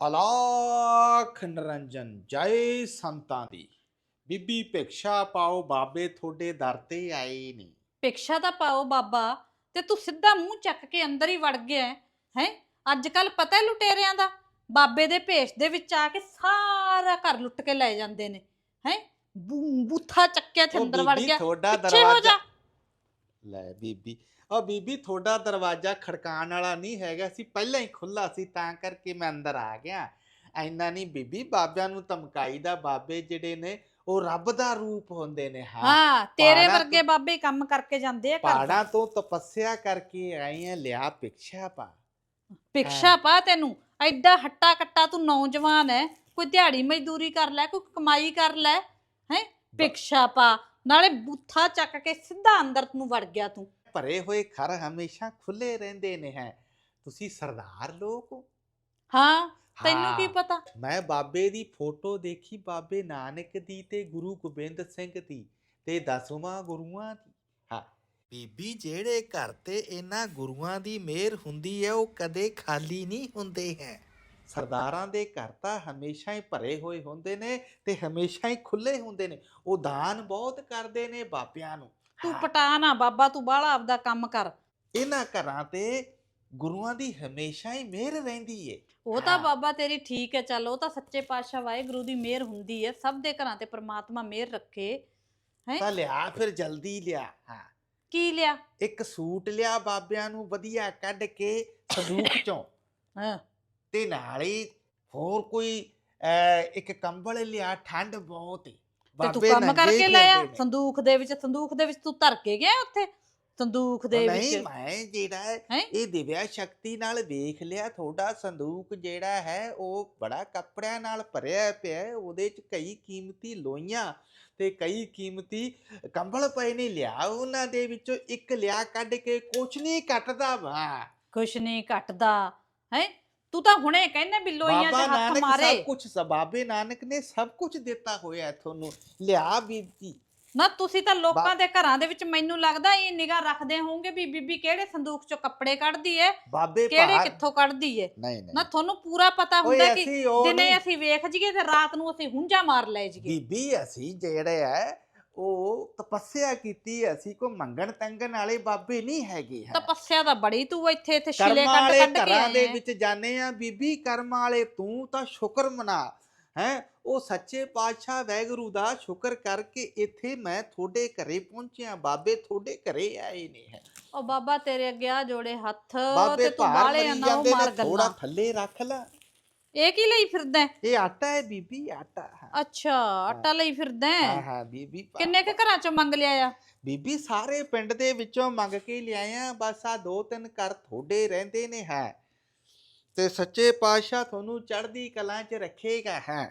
ਅਲਾਖ ਨਿਰੰਜਨ ਜੈ ਸੰਤਾਂ ਦੀ। ਬੀਬੀ ਭਿਕਸ਼ਾ ਪਾਓ ਬਾਬੇ ਤੁਹਾਡੇ ਦਰ ਤੇ ਆਏ ਨੇ ਭਿਕਸ਼ਾ ਤਾਂ ਪਾਓ ਬਾਬਾ ਤੇ ਤੂੰ ਸਿੱਧਾ ਮੂੰਹ ਚੱਕ ਕੇ ਅੰਦਰ ਹੀ ਵੜ ਗਿਆ ਹੈ। ਅੱਜ ਕੱਲ ਪਤਾ ਹੈ ਲੁਟੇਰਿਆਂ ਦਾ? ਬਾਬੇ ਦੇ ਭੇਸ਼ ਦੇ ਵਿੱਚ ਆ ਕੇ ਸਾਰਾ ਘਰ ਲੁੱਟ ਕੇ ਲੈ ਜਾਂਦੇ ਨੇ। ਹੈ? ਬੂਥਾ ਚੱਕਿਆ ਤੇ ਉਹ ਅੰਦਰ ਵੜ ਬੀਬੀ ਗਿਆ। ਤੁਹਾਡਾ ਪਿੱਛੇ ਹੋ ਦਰਵਾਜ਼ਾ ਜਾ। ਲੈ ਬੀਬੀ। ਉਹ ਬੀਬੀ ਤੁਹਾਡਾ ਦਰਵਾਜ਼ਾ ਖੜਕਾਉਣ ਵਾਲਾ ਨਹੀਂ ਹੈਗਾ। ਸੀ ਪਹਿਲਾਂ ਹੀ ਖੁੱਲਾ ਸੀ ਤਾਂ ਕਰਕੇ ਮੈਂ ਅੰਦਰ ਆ ਗਿਆ। ਐਨਾ ਨਹੀਂ ਬੀਬੀ ਬਾਬਿਆਂ ਨੂੰ ਧਮਕਾਈ ਦਾ ਬਾਬੇ ਜਿਹੜੇ ਨੇ ਉਹ ਰੱਬ ਦਾ ਰੂਪ ਹੁੰਦੇ ਨੇ ਹਾਂ। ਹਾਂ ਤੇਰੇ ਪਹਾੜਾਂ ਵਰਗੇ ਬਾਬੇ ਕੰਮ ਕਰਕੇ ਜਾਂਦੇ ਆ ਘਰ ਪਹਾੜਾਂ ਤੋਂ ਤਪੱਸਿਆ ਕਰਕੇ ਆਏ ਆ ਲਿਆ ਭਿਕਸ਼ਾ ਪਾ। ਭਿਕਸ਼ਾ ਪਾ ਤੈਨੂੰ। ਐਡਾ ਹੱਟਾ ਕੱਟਾ ਤੂੰ ਨੌਜਵਾਨ ਹੈ ਕੋਈ ਦਿਹਾੜੀ ਮਜ਼ਦੂਰੀ ਕਰ ਲੈ ਕੋਈ ਕਮਾਈ ਕਰ ਲੈ ਹੈ? ਭਿਕਸ਼ਾ ਪਾ। ਨਾਲੇ ਬੂਥਾ ਚੱਕ ਕੇ ਸਿੱਧਾ ਅੰਦਰ ਤੂੰ ਵੜ ਗਿਆ ਤੂੰ। ਭਰੇ ਹੋਏ ਘਰ ਹਮੇਸ਼ਾ ਖੁੱਲੇ ਰਹਿੰਦੇ ਨੇ ਹੈ। ਤੁਸੀਂ ਸਰਦਾਰ ਲੋਕ ਹੋ। ਹਾਂ ਤੈਨੂੰ ਹਾਂ। ਕੀ ਪਤਾ? ਮੈਂ ਬਾਬੇ ਦੀ ਫੋਟੋ ਦੇਖੀ ਬਾਬੇ ਨਾਨਕ ਦੀ ਤੇ ਗੁਰੂ ਗੋਬਿੰਦ ਸਿੰਘ ਦੀ ਤੇ ਦਸਵਾਂ ਗੁਰੂਆਂ ਦੀ। ਹਾਂ ਬੀਬੀ ਜਿਹੜੇ ਘਰ ਤੇ ਇਹਨਾਂ ਗੁਰੂਆਂ ਦੀ ਮਿਹਰ ਹੁੰਦੀ ਹੈ ਉਹ ਕਦੇ ਖਾਲੀ ਨਹੀਂ ਹੁੰਦੇ ਹੈ। ਸਰਦਾਰਾਂ ਦੇ ਘਰ ਤਾਂ ਹਮੇਸ਼ਾ ਹੀ ਭਰੇ ਹੋਏ ਹੁੰਦੇ ਨੇ ਤੇ ਹਮੇਸ਼ਾ ਹੀ ਖੁੱਲੇ ਹੁੰਦੇ ਨੇ। ਉਹ ਦਾਨ ਬਹੁਤ ਕਰਦੇ ਨੇ ਬਾਬਿਆਂ ਨੂੰ। ਤੂੰ। ਪਟਾ ਨਾ ਬਾਬਾ ਤੂੰ ਬਾਹਲਾ ਆਪਦਾ ਕੰਮ ਕਰ। ਇਹਨਾਂ ਘਰਾਂ ਤੇ ਗੁਰੂਆਂ ਦੀ ਹਮੇਸ਼ਾ ਹੀ ਮਿਹਰ ਰਹਿੰਦੀ ਏ। ਉਹ ਤਾਂ। ਬਾਬਾ ਤੇਰੀ ਠੀਕ ਹੈ ਚੱਲ ਉਹ ਤਾਂ ਸੱਚੇ ਪਾਤਸ਼ਾਹ ਵਾਹਿਗੁਰੂ ਦੀ ਮਿਹਰ ਹੁੰਦੀ ਹੈ ਸਭ ਦੇ ਘਰਾਂ ਤੇ ਪ੍ਰਮਾਤਮਾ ਮਿਹਰ ਰੱਖੇ ਹੈ? ਤਾਂ ਲਿਆ ਫਿਰ ਜਲਦੀ ਲਿਆ ਹਾਂ। ਕੀ ਲਿਆ? ਇੱਕ ਸੂਟ ਲਿਆ ਬਾਬਿਆਂ ਨੂੰ ਵਧੀਆ ਕੱਢ ਕੇ ਸੰਦੂਕ ਚੋਂ। ਹਾਂ। ਤੇ ਨਾਲੇ ਹੋਰ ਕੋਈ ਅਹ, ਇੱਕ ਕੰਬਲ ਲਿਆ ਠੰਡ ਬਹੁਤ ਏ। ਤੇ ਤੂੰ ਕੰਮ ਕਰਕੇ ਲਿਆ। ਸੰਦੂਕ ਦੇ ਵਿੱਚ ਸੰਦੂਕ ਦੇ ਵਿੱਚ ਤੂੰ ਧਰ ਕੇ ਗਿਆ ਉੱਥੇ? ਸੰਦੂਕ ਦੇ ਨਹੀਂ ਵਿੱਚ? ਮੈਂ ਜਿਹੜਾ ਹੈ ਹੈਂ? ਇਹ ਦਿਵਿਆ ਸ਼ਕਤੀ ਨਾਲ ਵੇਖ ਲਿਆ ਤੁਹਾਡਾ ਸੰਦੂਕ ਜਿਹੜਾ ਹੈ ਉਹ ਬੜਾ ਕੱਪੜਿਆਂ ਨਾਲ ਭਰਿਆ ਪਿਆ ਹੈ ਉਹਦੇ ਚ ਕਈ ਕੀਮਤੀ ਲੋਈਆਂ ਤੇ ਕਈ ਕੀਮਤੀ ਕੰਬਲ ਪਏ ਨੇ ਲਿਆ ਉਹਨਾਂ ਦੇ ਵਿੱਚੋਂ ਇੱਕ ਲਿਆ ਕੱਢ ਕੇ ਕੁਛ ਨਹੀਂ ਕੱਟਦਾ ਵਾ। ਕੁਛ ਨਹੀਂ ਘਟਦਾ ਹੈ? ਤੂੰ ਤਾਂ ਹੁਣੇ ਕਹਿੰਦੇ ਵੀ ਲੋਈਆਂ 'ਚ ਬਾਬਾ ਹੱਥ ਨਾਨਕ ਮਾਰੇ। ਸਭ ਕੁਝ ਬਾਬੇ ਨਾਨਕ ਨੇ ਸਭ ਕੁਝ ਦਿੱਤਾ ਹੋਇਆ ਹੈ ਤੁਹਾਨੂੰ ਲਿਆ ਬੀਬੀ। ਨਾ ਤੁਸੀਂ ਤਾਂ ਲੋਕਾਂ ਦੇ ਘਰਾਂ ਦੇ ਵਿੱਚ ਮੈਨੂੰ ਲੱਗਦਾ ਇਹ ਨਿਗਾਹ ਰੱਖਦੇ ਹੋਵੋਗੇ ਵੀ ਬੀਬੀ ਕਿਹੜੇ ਸੰਦੂਕ 'ਚੋਂ ਕੱਪੜੇ ਕੱਢਦੀ ਏ ਬਾਬੇ ਕਿਹੜੇ ਕਿੱਥੋਂ ਕੱਢਦੀ ਨਹੀਂ ਨਹੀਂ। ਨਾ ਤੁਹਾਨੂੰ ਪੂਰਾ ਪਤਾ ਓਏ ਹੁੰਦਾ ਕਿ ਅਸੀਂ ਉਹ ਦਿਨੇ ਨਹੀਂ- ਅਸੀਂ ਵੇਖ ਜੀਏ ਤੇ ਰਾਤ ਨੂੰ ਅਸੀਂ ਹੁੰਜਾ ਮਾਰ ਲੈ ਜੀਏ ਬੀਬੀ ਅਸੀਂ ਜਿਹੜੇ ਆ ਉਹ ਤਪੱਸਿਆ ਕੀਤੀ ਹੈ, ਅਸੀਂ ਕੋ ਮੰਗਣ ਤੰਗਣ ਵਾਲੇ ਬਾਬੇ ਨਹੀਂ ਹੈਗੇ ਹੈ। ਤਪੱਸਿਆ ਤਾਂ ਬੜੀ ਤੂੰ ਇੱਥੇ ਇੱਥੇ ਛਿਲੇ ਕਰਮਾਂ ਵਾਲੇ ਕੱਢ ਕੇ ਘਰਾਂ ਦੇ ਆਏ ਵਿੱਚ ਜਾਣੇ ਆ ਬੀਬੀ ਕਰਮਾਂ ਵਾਲੇ ਤੂੰ ਤਾਂ ਸ਼ੁਕਰ ਮਨਾ ਹੈ? ਉਹ ਸੱਚੇ ਪਾਤਸ਼ਾਹ ਵੈਗੁਰੂ ਦਾ ਸ਼ੁਕਰ ਕਰਕੇ ਇੱਥੇ ਮੈਂ ਤੁਹਾਡੇ ਘਰੇ ਪਹੁੰਚਿਆ ਬਾਬੇ ਤੁਹਾਡੇ ਘਰੇ ਆਏ ਨੇ ਹੈ। ਉਹ ਬਾਬਾ ਤੇਰੇ ਅੱਗੇ ਆ ਜੋੜੇ ਹੱਥ ਬਾਬੇ ਤੇ ਤੂੰ ਭਾਰ ਬਾਲੇ ਮਰੀ ਨਾ ਜਾਂਦੇ ਮਾਰ ਨੇ ਥੋੜਾ ਗੱਲਾਂ। ਥੱਲੇ ਰੱਖ ਲੈ। ਇਹ ਕੀ ਲਈ ਫਿਰਦਾ ਹੈ? ਇਹ ਆਟਾ ਹੈ ਬੀਬੀ ਆਟਾ ਅੱਛਾ ਆਟਾ ਲਈ ਫਿਰਦਾ ਹੈ? ਹਾਂ, ਹਾਂ ਬੀਬੀ ਪਾ- ਕਿੰਨੇ ਕ ਘਰਾਂ ਚੋਂ ਮੰਗ ਲਿਆ ਆ ਬੀਬੀ ਸਾਰੇ ਪਿੰਡ ਦੇ ਵਿੱਚੋਂ ਮੰਗ ਕੇ ਲਿਆਇਆ ਬਸ ਆ ਦੋ ਤਿੰਨ ਘਰ ਤੁਹਾਡੇ ਰਹਿੰਦੇ ਨੇ ਹੈ ਤੇ ਸੱਚੇ ਪਾਤਸ਼ਾਹ ਤੁਹਾਨੂੰ ਚੜ੍ਹਦੀ ਕਲਾਂ 'ਚ ਰੱਖੇਗਾ ਹੈ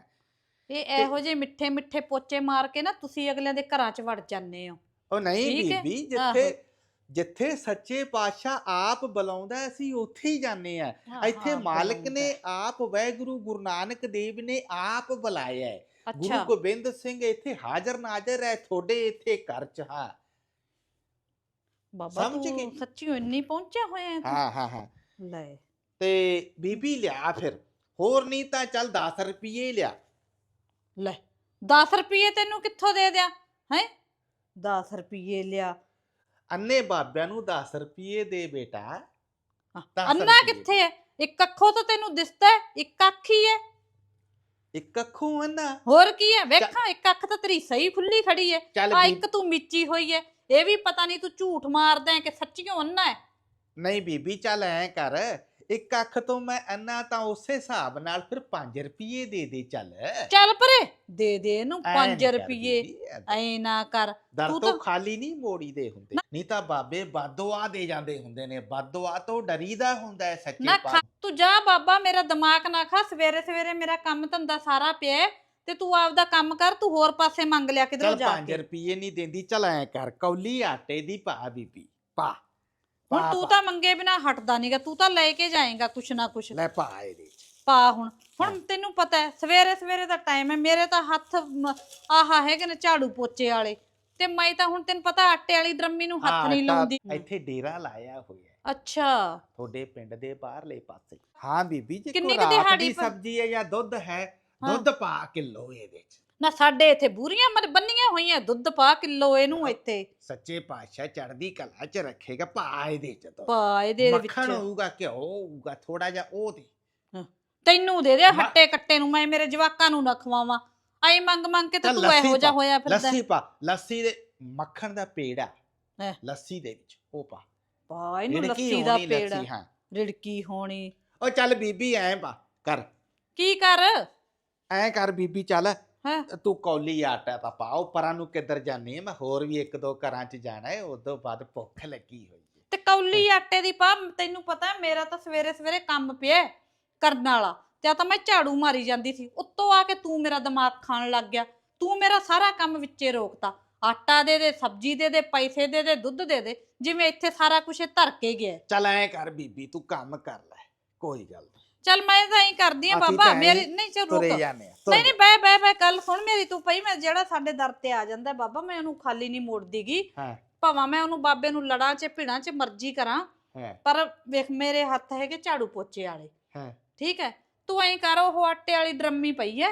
ਇਹ ਇਹੋ ਜਿਹੇ ਮਿੱਠੇ ਮਿੱਠੇ ਪੋਚੇ ਮਾਰ ਕੇ ਨਾ ਤੁਸੀਂ ਅਗਲਿਆਂ ਦੇ ਘਰਾਂ 'ਚ ਵੜ ਜਾਂਦੇ ਹੋ ਉਹ ਨਹੀਂ ਠੀਕ ਹੈ? ਬੀਬੀ ਆਹੋ। ਜਿੱਥੇ ਜਿੱਥੇ ਸੱਚੇ ਪਾਤਸ਼ਾਹ ਆਪ ਬੁਲਾਉਂਦਾ ਅਸੀਂ ਉੱਥੇ ਹੀ ਜਾਂਦੇ ਆ ਇੱਥੇ ਹਾਂ, ਮਾਲਕ ਬੁਲਾਉਂਦਾ। ਨੇ ਆਪ ਵਾਹਿਗੁਰੂ ਗੁਰੂ ਨਾਨਕ ਦੇਵ ਨੇ ਆਪ ਬੁਲਾਇਆ ਹੈ ਗੁਰੂ ਗੋਬਿੰਦ ਸਿੰਘ ਇੱਥੇ ਹਾਜ਼ਰ ਨਾਜ਼ਰ ਹੈ ਤੁਹਾਡੇ ਇੱਥੇ ਘਰ 'ਚ ਹਾਂ। ਬਾਬਾ ਸਮਝ ਗਈ? ਤੂੰ ਸੱਚੀ ਇੰਨੀ ਪਹੁੰਚਿਆ ਹੋਇਆ ਹੈ ਤੂੰ? ਹਾਂ ਹਾਂ ਹਾਂ। ਲੈ। ਤੇ ਬੀਬੀ ਲਿਆ ਫਿਰ। ਹੋਰ ਨਹੀਂ ਤਾਂ ਚੱਲ 10 ਰੁਪਏ ਲਿਆ। ਲੈ। 10 ਰੁਪਏ ਤੈਨੂੰ ਕਿੱਥੋਂ ਦੇ ਦਿਆਂ ਹੈ? 10 ਰੁਪਏ ਲਿਆ। ਅੰਨੇ ਬਾਬਿਆਂ ਨੂੰ 10 ਰੁਪਏ ਦੇ ਬੇਟਾ। ਹਾਂ, ਦਸ ਅੰਨਾ ਰੁਪਈਏ। ਕਿੱਥੇ ਹੈ? ਇੱਕ ਅੱਖੋਂ ਤਾਂ ਤੈਨੂੰ ਦਿਸਦਾ ਹੈ ਇੱਕ ਅੱਖ ਹੀ ਹੈ। ਇੱਕ ਅੱਖੋਂ ਅੰਨਾ ਹੋਰ ਕੀ ਹੈ? ਵੇਖਾਂ ਇੱਕ ਅੱਖ ਤਾਂ ਤੇਰੀ ਸਹੀ ਖੁੱਲੀ ਖੜੀ ਹੈ। ਚੱਲ ਆ ਇੱਕ ਤੂੰ ਮਿੱਚੀ ਹੋਈ ਹੈ। ਇਹ ਵੀ ਪਤਾ ਨਹੀਂ ਤੂੰ ਝੂਠ ਮਾਰਦਾ ਹੈ ਕਿ ਸੱਚੀਓ ਅੰਨਾ ਹੈ। ਨਹੀਂ ਬੀਬੀ ਚੱਲ ਐ ਕਰ। ਇੱਕ ਅੱਖ ਤੋਂ ਮੈਂ ਅੰਨਾ ਤਾਂ ਉਸੇ ਹਿਸਾਬ ਨਾਲ ਫਿਰ 5 ਰੁਪਏ ਦੇ ਦੇ ਚੱਲ। ਚੱਲ ਪਰੇ ਦੇ ਦੇ ਇਹਨੂੰ ਐਂ 5 ਨੀ ਕਰ ਰੁਪਏ। ਐ ਨਾ ਕਰ। ਦਰ ਤੂੰ ਤੋਂ ਤਾਂ- ਖਾਲੀ ਨਹੀਂ ਮੋੜੀ ਦੇ ਹੁੰਦੇ। ਨਹੀਂ ਤਾਂ ਬਾਬੇ ਬਾਦੋਆ ਦੇ ਜਾਂਦੇ ਹੁੰਦੇ ਨੇ। ਬਾਦੋਆ ਤੋਂ ਡਰੀਦਾ ਹੁੰਦਾ ਹੈ ਸੱਚੇ ਨਾ ਖਾ ਪਾਤਸ਼ਾਹ। ਤੂੰ ਜਾ ਬਾਬਾ ਮੇਰਾ ਦਿਮਾਗ ਨਾ ਖਾ। ਸਵੇਰੇ ਸਵੇਰੇ ਮੇਰਾ ਕੰਮ ਧੰਦਾ ਸਾਰਾ ਪਿਆ ਹੈ, ਤੇ ਤੂੰ ਆਪਦਾ ਕੰਮ ਕਰ ਤੂੰ ਹੋਰ ਪਾਸੇ ਮੰਗ ਲਿਆ ਕਿਧਰੋਂ ਚੱਲ ਜਾ 5 ਕੇ। ਰੁਪਏ ਨਹੀਂ ਦਿੰਦੀ। ਚੱਲ ਐ ਕਰ ਕੌਲੀ ਆਟੇ ਦੀ ਪਾ ਬੀਬੀ ਪਾ। ਹੁਣ ਤੂੰ। ਤਾਂ ਮੰਗੇ ਬਿਨਾ ਹਟਦਾ ਨਹੀਂਗਾ ਤੂੰ ਤਾਂ ਲੈ ਕੇ ਜਾਏਗਾ ਕੁਛ ਨਾ ਕੁਛ ਲੈ ਪਾ ਇਹਦੇ ਚ। ਪਾ ਹੁਣ ਹੁਣ ਤੈਨੂੰ ਪਤਾ ਹੈ ਸਵੇਰੇ ਸਵੇਰੇ ਦਾ ਟਾਈਮ ਹੈ ਮੇਰੇ ਤਾਂ ਹੱਥ ਮ- ਆਹਾ ਹੈਗੇ ਨੇ ਝਾੜੂ ਪੋਚੇ ਵਾਲੇ ਤੇ ਮੈਂ ਤਾਂ ਹੁਣ ਤੈਨੂੰ ਪਤਾ ਆਟੇ ਵਾਲੀ ਡਰਮੀ ਨੂੰ ਹੱਥ ਨਹੀਂ ਆਟਾ ਲਾਉਂਦੀ ਇੱਥੇ ਡੇਰਾ ਲਾਇਆ ਹੋਇਆ ਹੈ। ਅੱਛਾ ਤੁਹਾਡੇ ਪਿੰਡ ਦੇ ਬਾਹਰਲੇ ਪਾਸੇ ਹਾਂ ਬੀਬੀ ਜੇ ਕਿੰਨੀ ਕੋਈ ਕੁ ਰਾਤ ਦਿਹਾੜੀ ਦੀ ਪ- ਸਬਜ਼ੀ ਹੈ ਜਾਂ ਦੁੱਧ ਹੈ ਹਾਂ। ਦੁੱਧ ਪਾ ਕਿਲੋ ਇਹਦੇ ਚ ਨਾ ਸਾਡੇ ਇੱਥੇ ਬੂਰੀਆਂ ਮਰ ਬੰਨੀਆਂ ਹੋਈਆਂ ਦੁੱਧ ਪਾ ਕਿਲੋ ਇਹਨੂੰ ਇੱਥੇ। ਸੱਚੇ ਪਾਤਸ਼ਾਹ ਚੜ੍ਹਦੀ ਕਲਾ ਚ ਰੱਖੇਗਾ ਪਾ ਇਹਦੇ ਚ ਦੁੱਧ। ਪਾ ਇਹਦੇ ਵਿੱਚ। ਮੱਖਣ ਹੋਊਗਾ ਘਿਓ ਹੋਊਗਾ ਥੋੜਾ ਜਿਹਾ ਉਹ ਦੇ। ਤੈਨੂੰ ਦੇ ਦੇ ਮ- ਹੱਟੇ ਕੱਟੇ ਨੂੰ ਮੈਂ ਮੇਰੇ ਜਵਾਕਾਂ ਨੂੰ ਨਾ ਖਵਾਵਾਂ। ਆਈ ਮੰਗ ਮੰਗ ਕੇ ਤਾਂ ਤੂੰ ਇਹੋ ਲੱਸੀ ਜਿਹਾ ਪਾ, ਹੋਇਆ ਫਿਰਦਾ। ਲੱਸੀ ਪਾ ਲੱਸੀ ਦੇ ਮੱਖਣ ਦਾ ਪੇੜਾ ਹੈਂ। ਲੱਸੀ ਦੇ ਵਿੱਚ ਉਹ ਪਾ। ਪਾ ਇਹਨੂੰ ਰਿੜਕੀ ਲੱਸੀ ਦਾ ਹੋਣੀ ਪੇੜ ਲੱਸੀ, ਹਾਂ। ਰਿੜਕੀ ਹੋਣੀ। ਉਹ ਚੱਲ ਬੀਬੀ ਐਂ ਪਾ ਕਰ। ਕੀ ਕਰ? ਐਂ ਕਰ ਬੀਬੀ ਚੱਲ। ਹੈਂ? ਤੂੰ ਕੌਲੀ ਆਟਾ ਤਾਂ ਪਾ ਉਹ ਪਰਾਂ ਨੂੰ ਕਿੱਧਰ ਜਾਣੀ ਮੈਂ ਹੋਰ ਵੀ ਇੱਕ ਦੋ ਘਰਾਂ 'ਚ ਜਾਣਾ ਹੈ ਉਦੋਂ ਬਾਅਦ ਭੁੱਖ ਲੱਗੀ ਹੋਈ ਹੈ ਤੇ ਕੌਲੀ ਆਟੇ ਦੀ ਪਾ ਤੈਨੂੰ ਪਤਾ ਹੈ, ਮੇਰਾ ਤਾਂ ਸਵੇਰੇ ਸਵੇਰੇ ਕੰਮ ਪਿਆ ਹੈ ਕਰਨ ਵਾਲਾ। ਜਾਂ ਤਾਂ ਮੈਂ ਝਾੜੂ ਮਾਰੀ ਜਾਂਦੀ ਸੀ ਉੱਤੋਂ ਆ ਕੇ ਤੂੰ ਮੇਰਾ ਦਿਮਾਗ ਖਾਣ ਲੱਗ ਗਿਆ। ਤੂੰ ਮੇਰਾ ਸਾਰਾ ਕੰਮ ਵਿੱਚੇ ਰੋਕਤਾ। ਆਟਾ ਦੇ ਦੇ ਸਬਜ਼ੀ ਦੇ ਦੇ ਪੈਸੇ ਦੇ ਦੇ ਦੁੱਧ ਦੇ ਦੇ ਜਿਵੇਂ ਇੱਥੇ ਸਾਰਾ ਕੁਝ ਧਰ ਕੇ ਗਿਆ ਚੱਲ ਐਂ ਕਰ ਬੀਬੀ ਤੂੰ ਕੰਮ ਕਰ ਲੈ ਕੋਈ ਗੱਲ ਨਹੀਂ ਚੱਲ ਮੈਂ ਤਾਂ ਹੀ ਕਰਦੀ ਆ ਬਾਬਾ ਐਂ ਮੇਰੀ ਨਹੀਂ ਚੱਲ ਰੁਕ। ਤੁਰੇ ਜਾਂਦੇ ਆ ਨਹੀਂ ਨਹੀਂ ਬੈ ਬੈ ਬੈ ਗੱਲ ਸੁਣ ਮੇਰੀ ਤੂੰ ਪਈ ਮੈਂ ਜਿਹੜਾ ਸਾਡੇ ਦਰ ਤੇ ਆ ਜਾਂਦਾ ਹੈ, ਬਾਬਾ ਮੈਂ ਉਹਨੂੰ ਖਾਲੀ ਨਹੀਂ ਮੋੜਦੀਗੀ। ਹਾਂ। ਭਾਵੇਂ ਮੈਂ ਉਹਨੂੰ ਬਾਬੇ ਨੂੰ ਲੜਾਂ 'ਚ ਭਿੜਾਂ 'ਚ ਮਰਜ਼ੀ ਕਰਾਂ ਹਾਂ। ਪਰ ਵੇਖ ਮੇਰੇ ਹੱਥ ਹੈਗੇ ਝਾੜੂ ਪੋਚੇ ਵਾਲੇ। ਹਾਂ। ਠੀਕ ਹੈ? ਤੂੰ ਐਂ ਕਰ ਉਹ ਆਟੇ ਵਾਲੀ ਡਰਮੀ ਪਈ ਐ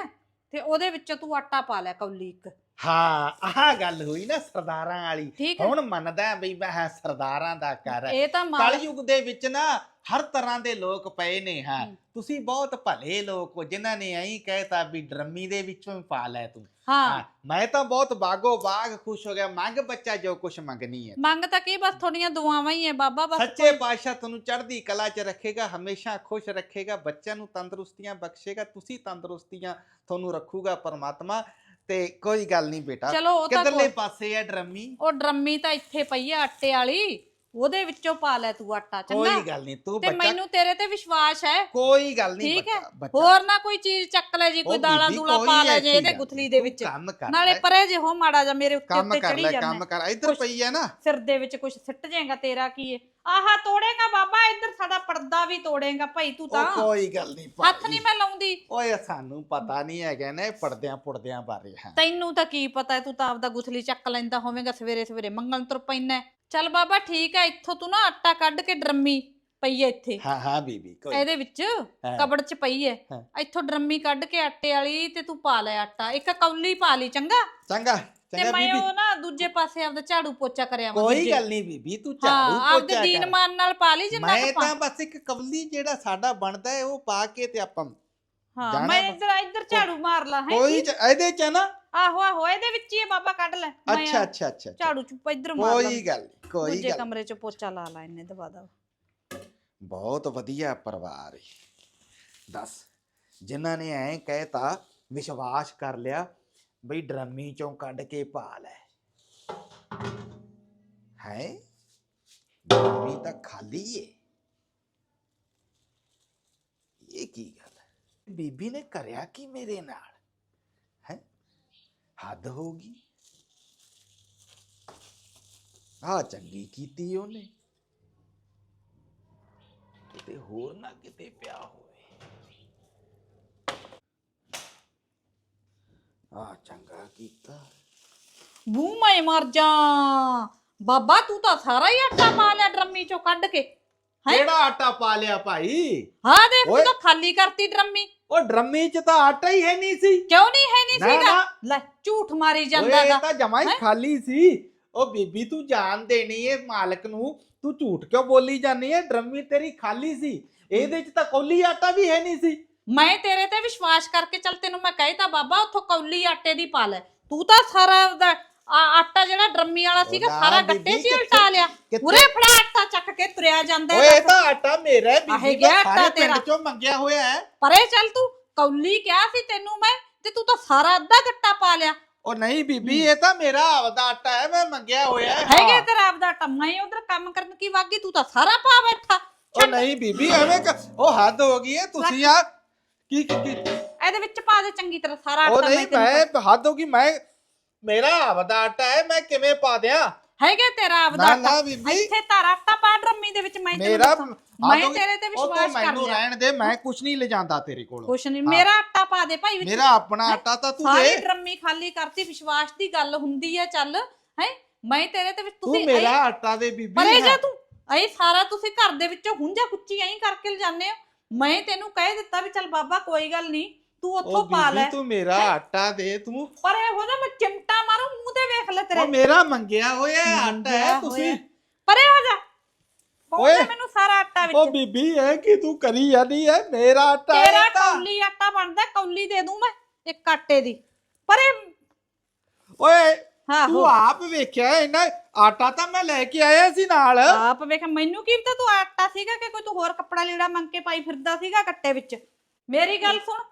ਤੇ ਉਹਦੇ ਵਿੱਚੋਂ ਤੂੰ ਆਟਾ ਪਾ ਲੈ ਕੌਲੀ ਇੱਕ। ਹਾਂ ਆਹ ਗੱਲ ਹੋਈ ਨਾ ਸਰਦਾਰਾਂ ਵਾਲੀ। ਠੀਕ ਹੈ। ਹੁਣ ਮੰਨਦਾ ਬਈ ਮੈਂ ਹਾਂ ਸਰਦਾਰਾਂ ਦਾ ਘਰ ਹੈ। ਇਹ ਤਾਂ ਮਾਲ ਕਲਯੁਗ ਦੇ ਵਿੱਚ ਨਾ ਹਰ ਤਰ੍ਹਾਂ ਦੇ ਲੋਕ ਪਏ ਨੇ ਹਾਂ। ਹੂੰ। ਤੁਸੀਂ ਬਹੁਤ ਭਲੇ ਲੋਕ ਹੋ ਜਿਨ੍ਹਾਂ ਨੇ ਐਂ ਕਹਿਤਾ ਵੀ ਡਰਮੀ ਦੇ ਵਿੱਚੋਂ ਹੀ ਪਾ ਲੈ ਤੂੰ। ਹਾਂ। ਹਾਂ ਮੈਂ ਤਾਂ ਬਹੁਤ ਬਾਗੋ ਬਾਗ ਖੁਸ਼ ਹੋ ਗਿਆ। ਮੰਗ ਬੱਚਾ ਜੋ ਕੁਛ ਮੰਗਣੀ ਹੈ। ਮੰਗ ਤਾਂ ਕੀ ਬਸ ਥੋੜੀਆਂ ਦੁਆਵਾਂ ਹੀ ਐ ਬਾਬਾ ਬਸ ਸੱਚੇ ਪਾਤਸ਼ਾਹ ਤੁਹਾਨੂੰ ਚੜ੍ਹਦੀ ਕਲਾ 'ਚ ਰੱਖੇਗਾ ਹਮੇਸ਼ਾ ਖੁਸ਼ ਰੱਖੇਗਾ ਬੱਚਿਆਂ ਨੂੰ ਤੰਦਰੁਸਤੀਆਂ ਬਖਸ਼ੇਗਾ ਤੁਸੀਂ ਤੰਦਰੁਸਤੀਆਂ ਤੁਹਾਨੂੰ ਰੱਖੂਗਾ ਪਰਮਾਤਮਾ। ਤੇ ਕੋਈ ਗੱਲ ਨਹੀਂ ਬੇਟਾ। ਚਲੋ ਉਹ ਤਾਂ ਕਿੱਧਰਲੇ ਕੋਈ- ਪਾਸੇ ਹੈ ਡਰਮੀ। ਉਹ ਡਰਮੀ ਤਾਂ ਇੱਥੇ ਪਈ ਐ ਆਟੇ ਵਾਲੀ। ਉਹਦੇ ਵਿੱਚੋਂ ਪਾ ਲੈ ਤੂੰ ਆਟਾ ਕੋਈ ਚੰਗਾ ਗੱਲ ਨਹੀਂ ਤੂੰ ਤੇ ਬੱਚਾ ਮੈਨੂੰ ਤੇਰੇ ਤੇ ਵਿਸ਼ਵਾਸ ਹੈ। ਕੋਈ ਗੱਲ ਨਹੀਂ ਠੀਕ ਹੈ? ਹੋਰ ਨਾ ਕੋਈ ਚੀਜ਼ ਚੱਕ ਲੈ ਜੀ ਕੋਈ ਦਾਲਾਂ ਦੂਲਾ ਕੋਈ ਪਾ ਲੈ ਜੇ ਇਹਦੇ ਗੁਥਲੀ ਦੇ ਵਿੱਚ। ਨਾਲੇ ਪਰੇ ਜੇ ਹੋ ਮਾੜਾ ਜਾ ਮੇਰੇ ਉੱਤੇ ਕੰਮ ਉੱਤੇ ਕਰ ਚੜੀ ਲੈ ਜਾਂਦਾ। ਕੰਮ ਕਰ। ਇੱਧਰ ਪਈ ਹੈ ਨਾ। ਸਿਰ ਦੇ ਵਿੱਚ ਕੁਝ ਸਿੱਟ ਜਾਏਗਾ ਤੇਰਾ ਕੀ ਏ? ਆਹਾ ਤੋੜੇਗਾ ਬਾਬਾ ਇੱਧਰ ਸਾਡਾ ਪਰਦਾ ਵੀ ਤੋੜੇਗਾ ਭਾਈ ਤੂੰ ਤਾਂ। ਉਹ ਕੋਈ ਗੱਲ ਨਹੀਂ ਹੱਥ ਨਹੀਂ ਮੈਂ ਲਾਉਂਦੀ। ਓਏ ਸਾਨੂੰ ਪਤਾ ਨਹੀਂ ਹੈਗਾ ਨਾ ਇਹ ਪੜਦਿਆਂ ਪੁੜਦਿਆਂ ਬਾਰੇ ਹਾਂ। ਤੈਨੂੰ ਤਾਂ ਕੀ ਪਤਾ ਤੂੰ ਤਾਂ ਆਪਦਾ ਗੁਥਲੀ ਚੱਕ ਲੈਂਦਾ ਹੋਵੇਂਗਾ ਸਵੇਰੇ ਸਵੇਰੇ ਮੰਗਣ ਤੁਰ ਪੈਣਾ ਚੱਲ ਬਾਬਾ ਠੀਕ ਹੈ ਇੱਥੋਂ ਤੂੰ ਨਾ ਆਟਾ ਕੱਢ ਕੇ ਡਰਮੀ ਪਈ ਹੈ ਇੱਥੇ। ਹਾਂ ਹਾਂ ਬੀਬੀ ਕੋਈ ਇਹਦੇ ਵਿੱਚ। ਕਬੜ ਚ ਪਈ ਹਾਂ। ਇੱਥੋਂ ਡਰਮੀ ਕੱਢ ਕੇ ਆਟੇ ਵਾਲੀ ਤੇ ਤੂੰ ਪਾ ਲੈ ਆਟਾ। ਇੱਕ ਕੌਲੀ ਪਾ ਲਈ ਚੰਗਾ? ਚੰਗਾ। ਤੇ ਮੈਂ ਉਹ ਨਾ ਦੂਜੇ ਪਾਸੇ ਆਪਦਾ ਝਾੜੂ ਪੋਚਾ ਕਰਿਆ ਵਾ ਕੋਈ ਦੂਜੇ। ਗੱਲ ਨਹੀਂ ਬੀਬੀ ਤੂੰ ਝਾੜੂ ਹਾਂ ਆਪਦੇ ਪੋਚਾ ਦੀਨ ਮਾਨ ਨਾਲ ਪਾ ਲਈ ਜਿੰਨਾ ਮੈਂ ਤਾਂ ਬਸ ਇੱਕ ਕਵਲੀ ਜਿਹੜਾ ਸਾਡਾ ਬਣਦਾ ਹੈ ਉਹ ਪਾ ਕੇ ਤੇ ਆਪਾਂ ਹਾਂ ਮੈਂ। ਇੱਧਰ ਇੱਧਰ ਝਾੜੂ ਮਾਰ ਲਾ ਹੈ ਕੋਈ ਇਹਦੇ ਚ ਨਾ ਆਹੋ ਆਹੋ ਇਹਦੇ ਵਿੱਚ ਹੀ ਬਾਬਾ ਕੱਢ ਲੈ। ਮੈਂ ਅੱਛਾ ਅੱਛਾ ਅੱਛਾ। ਝਾੜੂ ਚ ਇੱਧਰ ਮਾਰ ਲਾ। ਕੋਈ ਗੱਲ ਕੋਈ ਦੂਜੇ ਗੱਲ ਕਮਰੇ ਚ ਪੋਚਾ ਲਾ ਲਾ ਇਹਨੇ ਦਵਾ ਦਵਾ ਬਹੁਤ ਵਧੀਆ ਪਰਿਵਾਰ ਹੈ ਦੱਸ ਜਿਨ੍ਹਾਂ ਨੇ ਐਂ ਕਹਿਤਾ ਵਿਸ਼ਵਾਸ ਕਰ ਲਿਆ ਬਈ ਡਰਮੀ ਚੋਂ ਕੱਢ ਕੇ ਪਾ ਲੈ ਹੈ ਡਰਮੀ ਤਾਂ ਖਾਲੀ ਏ ਇਹ ਕੀ ਗੱਲ ਹੈ ਬੀਬੀ ਨੇ ਕਰਿਆ ਕੀ ਮੇਰੇ ਨਾਲ ਹੈ ਹੱਦ ਹੋ ਗਈ ਆ ਚੰਗੀ ਕੀਤੀ ਉਹਨੇ ਕਿਤੇ ਹੋਰ ਨਾ ਕਿਤੇ ਪਿਆ ਹੋਵੇ ਆ ਚੰਗਾ ਕੀਤਾ। ਬੂ ਮੈਂ ਮਰ ਜਾ ਬਾਬਾ ਤੂੰ ਤਾਂ ਸਾਰਾ ਹੀ ਆਟਾ ਪਾ ਲਿਆ ਡਰਮੀ ਚੋਂ ਕੱਢ ਕੇ। ਹੈਂ? ਕਿਹੜਾ ਆਟਾ ਪਾ ਲਿਆ ਭਾਈ? ਹਾਂ ਦੇਖ ਤੂੰ ਓਏ। ਤਾਂ ਖਾਲੀ ਕਰਤੀ ਡਰਮੀ। ਉਹ ਡਰਮੀ 'ਚ ਤਾਂ ਆਟਾ ਹੀ ਹੈ ਨਹੀਂ ਸੀ। ਕਿਉਂ ਨਹੀਂ ਹੈ ਨਹੀਂ ਨਾ, ਸੀਗਾ? ਨਾ। ਲੈ ਝੂਠ ਮਾਰੀ ਓਏ ਜਾਂਦਾ ਇਹ ਗਾ ਤਾਂ ਜਮਾ ਹੀ ਹੈਂ? ਖਾਲੀ ਸੀ। ਉਹ ਬੀਬੀ ਤੂੰ ਜਾਣ ਦੇਣੀ ਏ ਮਾਲਕ ਨੂੰ। ਤੂੰ ਝੂਠ ਕਿਉਂ ਬੋਲੀ ਜਾਨੀ ਏ ਡਰਮੀ ਤੇਰੀ ਖਾਲੀ ਸੀ। ਇਹਦੇ 'ਚ ਤਾਂ ਕੋਲੀ ਆਟਾ ਵੀ ਹੈ ਨਹੀਂ ਸੀ। ਮੈਂ ਤੇਰੇ ਤੇ ਵਿਸ਼ਵਾਸ ਕਰਕੇ ਚੱਲ ਤੈਨੂੰ ਮੈਂ ਕਹਿਤਾ ਬਾਬਾ ਉੱਥੋਂ ਕੌਲੀ ਆਟੇ ਦੀ ਪਾ ਲੈ। ਤੂੰ ਤਾਂ ਸਾਰਾ ਆਟਾ ਜਿਹੜਾ ਡਰਮੀ ਵਾਲਾ ਸੀਗਾ ਸਾਰਾ ਗੱਟੇ 'ਚ ਉਲਟਾ ਲਿਆ। ਉਰੇ ਫੜਾ ਆਟਾ ਚੱਕ ਕੇ ਤੁਰਿਆ ਜਾਂਦਾ ਓਏ ਇਹ ਤਾਂ ਆਟਾ ਮੇਰਾ ਹੈ ਬੀਬੀ ਦਾ ਆਟਾ ਤੇਰਾ। 'ਚੋਂ ਮੰਗਿਆ ਹੋਇਆ ਹੈ। ਪਰੇ ਚੱਲ ਤੂੰ ਕੌਲੀ ਕਿਹਾ ਸੀ ਤੈਨੂੰ ਮੈਂ ਤੇ ਤੂੰ ਤਾਂ ਸਾਰਾ ਅੱਧਾ ਗੱਟਾ ਪਾ ਲਿਆ। ਉਹ ਨਹੀਂ ਬੀਬੀ ਇਹ ਤਾਂ ਮੇਰਾ ਆਪਦਾ ਆਟਾ ਹੈ ਮੈਂ ਮੰਗਿਆ ਹੋਇਆ ਹੈ। ਹੈਗੇ। ਤੇਰਾ ਆਪਦਾ ਟੰਮਾ ਹੀ ਉਧਰ ਕੰਮ ਕਰਨ ਕੀ ਵਾਗੀ ਤੂੰ ਤਾਂ ਸਾਰਾ ਪਾ ਬੈਠਾ। ਉਹ ਨਹੀਂ ਬੀਬੀ ਐਵੇਂ ਉਹ ਹੱਦ ਹੋ ਗਈ ਹੈ ਤੁਸੀਂ ਆ ਕੀ ਕੀ ਕੀ- ਇਹਦੇ ਵਿੱਚ ਪਾ ਦੇ ਚੰਗੀ ਤਰ੍ਹਾਂ ਸਾਰਾ ਉਹ ਆਟਾ ਨਹੀਂ ਤੈਨੂੰ ਮੈਂ ਹੱਦ ਹੋ ਗਈ ਮੈਂ ਮੇਰਾ ਆਪਦਾ ਆਟਾ ਹੈ ਮੈਂ ਕਿਵੇਂ ਪਾ ਦਿਆਂ ਹੈਗੇ ਤੇਰਾ ਆਪਦਾ ਨਾ ਨਾ ਆਟਾ ਬੀਬੀ ਇੱਥੇ ਧਾਰ ਆਟਾ ਪਾ ਡਰਮੀ ਦੇ ਵਿੱਚ ਮੈਂ ਤੈਨੂੰ ਮੇਰਾ ਦੱਸਾਂ। ਹੱਦ ਮੈਂ ਹੋ ਗਈ। ਤੇਰੇ ਤੇ ਉਹ ਵਿਸ਼ਵਾਸ ਕਰ ਮੈਨੂੰ ਲਿਆ ਰਹਿਣ ਦੇ ਮੈਂ ਕੁਝ ਨਹੀਂ ਲਿਜਾਂਦਾ ਤੇਰੇ ਕੋਲੋਂ ਕੁਛ ਨਹੀਂ। ਮੇਰਾ ਆਟਾ ਪਾ ਦੇ ਭਾਈ ਵਿੱਚ ਮੇਰਾ ਆਪਣਾ? ਆਟਾ ਤਾਂ ਤੂੰ ਸਾਰੀ ਦੇ ਡਰਮੀ ਖਾਲੀ ਕਰਤੀ ਵਿਸ਼ਵਾਸ ਦੀ ਗੱਲ ਹੁੰਦੀ ਹੈ ਚੱਲ ਹੈ ਮੈਂ ਤੇਰੇ ਤੇ ਵੀ- ਤੂੰ ਤੁਸੀਂ ਮੇਰਾ ਆਟਾ ਦੇ ਬੀਬੀ ਪਰੇ ਜਾ। ਤੂੰ ਅਈ ਸਾਰਾ ਤੁਸੀਂ ਘਰ ਦੇ ਵਿੱਚੋਂ ਹੁੰਜਾ ਕੁੱਚੀ ਐਂ ਕਰਕੇ ਲਿਜਾਨੇ ਹੋ ਮੈਂ ਤੈਨੂੰ ਕਹਿ ਦਿੱਤਾ ਵੀ ਚੱਲ ਬਾਬਾ ਕੋਈ ਗੱਲ ਨਹੀਂ ਤੂੰ ਉਹ ਉੱਥੋਂ ਪਾ ਲੈ ਬੀਬੀ ਤੂੰ ਮੇਰਾ ਆਟਾ ਦੇ ਤੂੰ ਪਰ ਇਹ ਹੋ ਜਾ ਮੈਂ ਚਿਮਟਾ ਮਾਰੂ ਮੂੰਹ ਤੇ ਵੇਖ ਲੈ ਉਹ ਤੇਰੇ ਮੇਰਾ ਮੰਗਿਆ ਹੋਇਆ ਆਟਾ ਹੈ ਤੁਸੀਂ। ਪਰੇ ਹੋ ਜਾ ਓਏ। ਮੈਨੂੰ ਸਾਰਾ ਆਟਾ ਉਹ ਵਿੱਚ ਬੀਬੀ ਇਹ ਕੀ ਤੂੰ ਕਰੀ ਜਾਂਦੀ ਹੈ ਮੇਰਾ ਆਟਾ ਹੈ ਤੇਰਾ। ਕੌਲੀ ਆਟਾ ਬਣਦਾ ਕੌਲੀ ਦੇ ਦੂੰ ਮੈਂ ਇੱਕ ਆਟੇ ਦੀ ਪਰੇ ਓਏ ਤੂੰ ਆਪ ਵੇਖਿਆ ਇਹਨਾਂ ਆਟਾ ਤਾਂ ਮੈਂ ਲੈ ਕੇ ਆਇਆ ਸੀ ਨਾਲ। ਆਪ ਵੇਖ ਮੈਨੂੰ ਕੀ ਪਤਾ ਤੂੰ ਆਟਾ ਸੀਗਾ ਕਿ ਕੋਈ ਤੂੰ ਹੋਰ ਕੱਪੜਾ ਲੀੜਾ ਮੰਗ ਕੇ ਪਾਈ ਫਿਰਦਾ ਸੀਗਾ ਕੱਟੇ ਵਿੱਚ? ਮੇਰੀ ਗੱਲ ਸੁਣ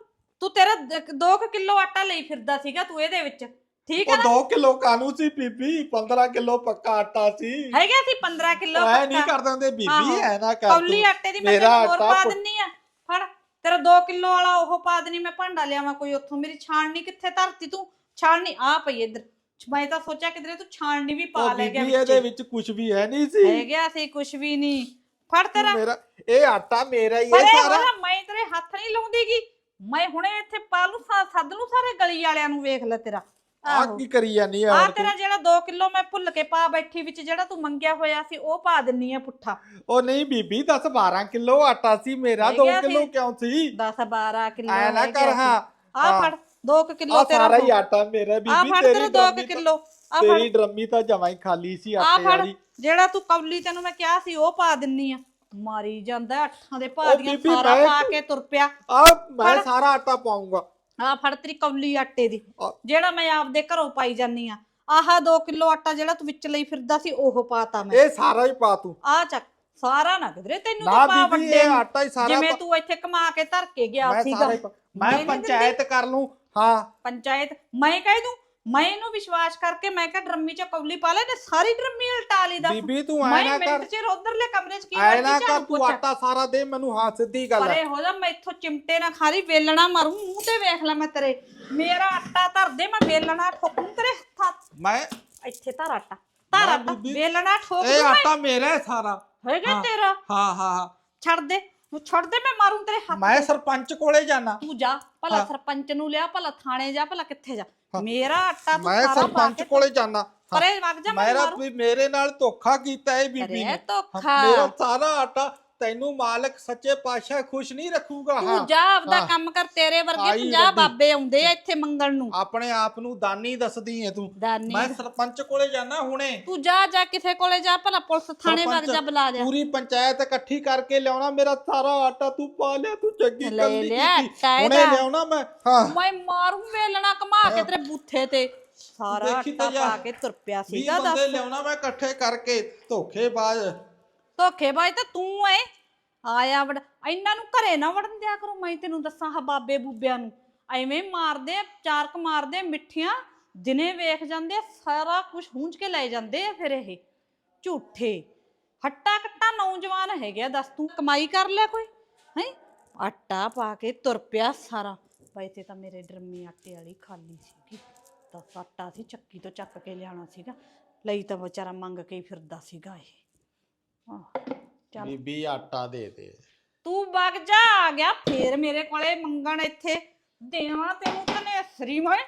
ਤੂੰ ਤੇਰਾ 2 ਕਿਲੋ ਆਟਾ ਲਈ ਫਿਰਦਾ ਸੀਗਾ ਤੂੰ ਇਹਦੇ ਵਿੱਚ। ਠੀਕ ਹੈ ਉਹ 2 ਕਿਲੋ ਕਾਨੂੰ ਸੀ ਬੀਬੀ? 15 ਕਿਲੋ ਪੱਕਾ ਆਟਾ ਸੀ। ਹੈਗਾ ਸੀ 15 ਕਿਲੋ ਐ ਨਹੀਂ ਕਰ ਦਿੰਦੇ ਬੀਬੀ। ਐ ਨਾ ਕਰ ਕੌਲੀ ਆਟੇ ਦੀ ਮੈਂ ਹੋਰ ਪਾ ਦਿੰਨੀ ਆ। ਫੜ ਤੇਰਾ 2 ਕਿਲੋ ਵਾਲਾ ਉਹ ਪਾ ਦੇਣੀ ਮੈਂ ਭਾਂਡਾ ਲਿਆਵਾਂ ਕੋਈ ਉੱਥੋਂ। ਮੇਰੀ ਛਾਣਨੀ ਕਿੱਥੇ ਧਰਤੀ ਤੂੰ? ਛਾਣਨੀ ਆ ਪਈ ਇੱਧਰ। ਮੈਂ ਤਾਂ ਸੋਚਿਆ ਕਿਧਰੇ ਤੂੰ ਛਾਣਨੀ ਵੀ ਪਾ ਉਹ ਲੈ ਗਿਆ ਬੀਬੀ ਇਹਦੇ ਵਿੱਚ। ਕੁਝ ਵੀ ਹੈ ਨਹੀਂ ਸੀ। ਹੈਗਾ ਸੀ ਕੁਛ ਵੀ ਨਹੀਂ। ਫੜ ਤੇਰਾ। ਮੇਰਾ ਇਹ ਆਟਾ ਮੇਰਾ ਹੀ ਹੈ ਪਰੇ ਸਾਰਾ। ਮੈਂ ਤੇਰੇ ਹੱਥ ਨਹੀਂ ਲਾਉਂਦੀਗੀ। ਮੈਂ ਹੁਣੇ ਇੱਥੇ ਪਾ ਲੂ ਸੱਦ ਲੂ ਸਾਰੇ ਗਲੀ ਵਾਲਿਆਂ ਨੂੰ ਵੇਖ ਲੈ ਤੇਰਾ। ਆ ਆਹੋ। ਕੀ ਕਰੀ ਜਾਨੀ ਆ ਆ ਤੇਰਾ ਜਿਹੜਾ 2 ਕਿਲੋ ਮੈਂ ਭੁੱਲ ਕੇ ਪਾ ਬੈਠੀ ਵਿੱਚ ਜਿਹੜਾ ਤੂੰ ਮੰਗਿਆ ਹੋਇਆ ਸੀ ਉਹ ਪਾ ਦਿੰਨੀ ਆ ਪੁੱਠਾ। ਉਹ ਨਹੀਂ ਬੀਬੀ 10 12 ਕਿਲੋ ਆਟਾ ਸੀ ਮੇਰਾ 2 ਹੈਗਾ ਸੀ। ਕਿਲੋ ਕਿਉਂ ਸੀ? 10 12 ਕਿਲੋ ਐ ਨਾ ਕਰ ਹਾਂ। ਆ ਹਾਂ। ਫੜ। 2 ਕਿਲੋ ਆ ਤੇਰਾ ਸਾਰਾ ਹੀ ਆਟਾ ਮੇਰਾ ਆ ਬੀਬੀ ਫੜ ਤੇਰੀ ਤੇਰਾ 2 ਡਰਮੀ ਕਿਲੋ ਆ ਫੜ। ਤੇਰੀ ਡਰਮੀ ਤਾਂ ਜਮਾਂ ਹੀ ਖਾਲੀ ਸੀ ਆ ਆਟੇ ਫੜ ਵਾਲੀ। ਜਿਹੜਾ ਤੂੰ ਕੌਲੀ ਤੈਨੂੰ ਮੈਂ ਕਿਹਾ ਸੀ ਉਹ ਪਾ ਦਿੰਨੀ ਆ। ਮਾਰੀ ਜਾਂਦਾ ਅੱਠਾਂ ਦੇ ਦੀਆਂ ਬੀਬੀ ਸਾਰਾ ਮੈਂ- ਪਾ ਕੇ ਤੁਰ ਪਿਆ। ਆ ਮੈਂ। ਸਾਰਾ ਆਟਾ ਪਾਉਂਗਾ। ਆ ਫੜ ਤੇਰੀ ਕੌਲੀ ਆਟੇ ਦੀ। ਆ- ਜਿਹੜਾ ਮੈਂ ਆਪਦੇ ਘਰੋਂ ਪਾਈ ਜਾਨੀ ਆ। ਆਹ 2 ਕਿਲੋ ਆਟਾ ਜਿਹੜਾ ਤੂੰ ਵਿੱਚ ਲਈ ਫਿਰਦਾ ਸੀ ਉਹ ਪਾਤਾ ਮੈਂ। ਇਹ ਸਾਰਾ ਹੀ ਪਾ ਤੂੰ। ਆ ਚੱਕ ਸਾਰਾ ਨਾ ਕਿਧਰੇ ਤੈਨੂੰ ਨਾ ਤਾਂ ਪਾ ਬੀਬੀ ਵੱਡੇ ਇਹ ਨੂੰ। ਆਟਾ ਹੀ ਸਾਰਾ ਜਿਵੇਂ ਪਾ- ਤੂੰ ਇੱਥੇ ਕਮਾ ਕੇ ਧਰ ਕੇ ਗਿਆ ਮੈਂ ਸੀਗਾ। ਸਾਰਾ ਹੀ ਪਾ- ਮੈਂ ਪੰਚਾਇਤ ਕਰ ਲੂੰ। ਹਾਂ। ਪੰਚਾਇਤ ਮੈਂ ਕਹਿ ਦੂੰ ਮੈਂ ਇਹਨੂੰ ਵਿਸ਼ਵਾਸ ਕਰਕੇ ਮੈਂ ਕਿਹਾ ਡਰਮੀ ਚ ਕੌਲੀ ਪਾ ਲੈ ਨੇ ਸਾਰੀ ਡਰਮੀ ਉਲਟਾ ਲਈ ਦਾ ਬੀਬੀ ਤੂੰ ਮੈਂ ਨਾ ਕਰ। ਮਿੰਟ ਚ ਉਧਰਲੇ ਕਮਰੇ ਚ ਕੀ ਐ ਨਾ ਕਰ ਤੂੰ। ਆਟਾ ਸਾਰਾ ਦੇ ਮੈਨੂੰ ਹਾਂ ਸਿੱਧੀ ਗੱਲ। ਪਰੇ ਹੋ ਜਾ ਮੈਂ ਇੱਥੋਂ ਚਿਮਟੇ ਨਾ ਖਾਲੀ ਵੇਲਣਾ ਮਾਰੂ ਮੂੰਹ ਤੇ ਵੇਖ ਲੈ ਮੈਂ ਤੇਰੇ। ਮੇਰਾ ਆਟਾ ਧਰ ਦੇ ਮੈਂ ਵੇਲਣਾ ਠੋਕੂ ਤੇਰੇ ਹੱਥਾਂ ਮੈਂ ਇੱਥੇ ਧਰ ਆਟਾ। ਧਰ ਮੈਂ ਆਟਾ ਵੇਲਣਾ ਠੋਕ ਇਹ ਮੈਂ। ਆਟਾ ਮੇਰਾ ਹੈ ਸਾਰਾ। ਹੈਗਾ। ਤੇਰਾ। ਹਾਂ ਹਾਂ ਹਾਂ। ਛੱਡ ਦੇ। ਤੂੰ ਛੱਡ ਦੇ ਮੈਂ ਮਾਰੂ ਤੇਰੇ ਹੱਥ ਮੈਂ ਸਰਪੰਚ ਕੋਲੇ ਜਾਣਾ ਤੂੰ ਜਾ ਭਲਾ ਹਾਂ। ਸਰਪੰਚ ਨੂੰ ਲਿਆ ਭਲਾ ਥਾਣੇ ਜਾ ਭਲਾ ਕਿੱਥੇ ਜਾ। ਹਾਂ। ਮੇਰਾ ਆਟਾ ਤੂੰ ਮੈਂ ਸਾਰਾ ਪਾ ਸਰਪੰਚ ਕੇ ਕੋਲੇ ਜਾਣਾ ਪਰੇ ਵਗ ਜਾ ਮੈਂ ਮੇਰਾ ਮਾਰੂ। ਵੀ ਮੇਰੇ ਨਾਲ ਧੋਖਾ ਕੀਤਾ ਇਹ ਬੀਬੀ ਅਰੇ ਨੇ। ਧੋਖਾ। ਮੇਰਾ ਸਾਰਾ ਆਟਾ ਤੈਨੂੰ ਮਾਲਕ ਸੱਚੇ ਪਾਤਸ਼ਾਹ ਖੁਸ਼ ਨਹੀਂ ਰੱਖੂਗਾ। ਹਾਂ। ਤੂੰ ਜਾ ਆਪਦਾ ਹਾਂ। ਕੰਮ ਕਰ ਤੇਰੇ ਵਰਗੇ ਆਈ 50 ਵੱਡੀ। ਬਾਬੇ ਆਉਂਦੇ ਆ ਇੱਥੇ ਮੰਗਣ ਨੂੰ। ਆਪਣੇ ਆਪ ਨੂੰ ਦਾਨੀ ਦੱਸਦੀ ਹੈ ਤੂੰ। ਦਾਨੀ। ਮੈਂ ਸਰਪੰਚ ਕੋਲੇ ਜਾਣਾ ਹੁਣੇ। ਤੂੰ ਜਾ ਜਾ ਕਿਸੇ ਕੋਲੇ ਜਾ ਭਲਾ ਪੁਲਿਸ ਥਾਣੇ ਵਗ ਸਰਪੰਚ ਜਾ ਬੁਲਾ ਜਾ। ਪੂਰੀ ਪੰਚਾਇਤ ਇਕੱਠੀ ਕਰਕੇ ਲਿਆਉਣਾ ਮੇਰਾ ਸਾਰਾ ਆਟਾ ਤੂੰ ਪਾ ਲਿਆ ਤੂੰ ਚੰਗੀ ਲੈ ਗੱਲ ਨਹੀਂ ਲਿਆ ਕੀਤੀ। ਆਟਾ ਹੁਣੇ ਇਹਦਾ। ਲਿਆਉਣਾ ਮੈਂ। ਹਾਂ। ਮੈਂ ਮਾਰੂ ਵੇਲਣਾ ਕਮਾ ਕੇ ਤੇਰੇ ਬੂਥੇ ਤੇ। ਸਾਰਾ ਦੇਖੀ ਤਾਂ ਆਟਾ ਜਾ। ਪਾ ਕੇ ਤੁਰ ਪਿਆ 20 ਸੀਗਾ ਬੰਦੇ ਦੱਸ। ਲਿਆਉਣਾ ਮੈਂ ਇਕੱਠੇ ਕਰਕੇ। ਧੋਖੇਬਾਜ਼। ਧੋਖੇਬਾਜ਼ ਤਾਂ ਤੂੰ ਐ। ਆਇਆ ਵੜ ਇਹਨਾਂ ਨੂੰ ਘਰੇ ਨਾ ਵੜਨ ਦਿਆ ਕਰੋ ਮੈਂ ਤੈਨੂੰ ਦੱਸਾਂ ਹ ਬਾਬੇ ਬੂਬਿਆਂ ਨੂੰ। ਐਵੇਂ ਮਾਰਦੇ ਆ, ਚਾਰਕ ਮਾਰਦੇ ਆ ਮਿੱਠੀਆਂ ਦਿਨੇ ਵੇਖ ਜਾਂਦੇ ਆ, ਸਾਰਾ ਕੁਝ ਹੁੰਝ ਕੇ ਲੈ ਜਾਂਦੇ ਆ ਫਿਰ ਇਹ। ਝੂਠੇ। ਹੱਟਾ ਕੱਟਾ ਨੌਜਵਾਨ ਹੈਗੇ ਆ, ਦੱਸ ਤੂੰ ਕਮਾਈ ਕਰ ਲਿਆ ਕੋਈ? ਹੈ? ਆਟਾ ਪਾ ਕੇ ਤੁਰ ਪਿਆ ਸਾਰਾ। ਵੈਸੇ ਤਾਂ ਮੇਰੇ ਡਰਮੀ ਆਟੇ ਵਾਲੀ ਖਾਲੀ ਸੀਗੀ। ਦਸ ਆਟਾ ਸੀ ਚੱਕੀ ਤੋਂ ਚੱਕ ਕੇ ਲਿਆਉਣਾ ਸੀਗਾ। ਲਈ ਤਾਂ ਵਿਚਾਰਾ ਮੰਗ ਕੇ ਹੀ ਫਿਰਦਾ ਸੀਗਾ ਇਹ। ਆਹ, ਚੱਲ। ਬੀਬੀ ਆਟਾ ਦੇ ਦੇ। ਤੂੰ ਵਗ ਜਾ ਆ ਗਿਆ। ਫੇਰ ਮੇਰੇ ਕੋਲੇ ਮੰਗਣ ਇੱਥੇ। ਦੇਵਾਂ ਤੈਨੂੰ ਤਨੇ ਸਰੀ ਮੈਂ ਹੈਂ?